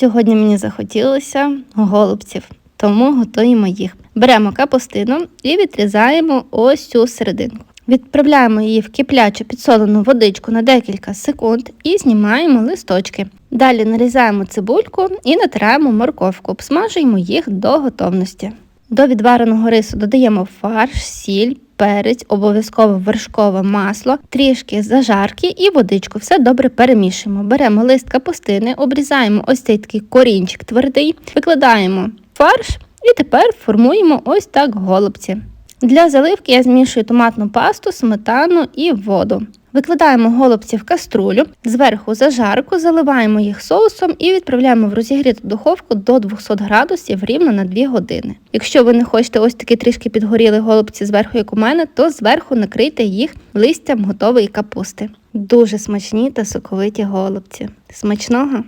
Сьогодні мені захотілося голубців, тому готуємо їх. Беремо капустину і відрізаємо ось цю серединку. Відправляємо її в киплячу підсолену водичку на декілька секунд і знімаємо листочки. Далі нарізаємо цибульку і натираємо морковку, обсмажуємо їх до готовності. До відвареного рису додаємо фарш, сіль, перець, обов'язково вершкове масло, трішки зажарки і водичку. Все добре перемішуємо. Беремо лист капустини, обрізаємо ось цей такий корінчик твердий, викладаємо фарш і тепер формуємо ось так голубці. Для заливки я змішую томатну пасту, сметану і воду. Викладаємо голубці в каструлю, зверху зажарку, заливаємо їх соусом і відправляємо в розігріту духовку до 200 градусів рівно на 2 години. Якщо ви не хочете ось такі трішки підгоріли голубці зверху, як у мене, то зверху накрийте їх листям готової капусти. Дуже смачні та соковиті голубці. Смачного!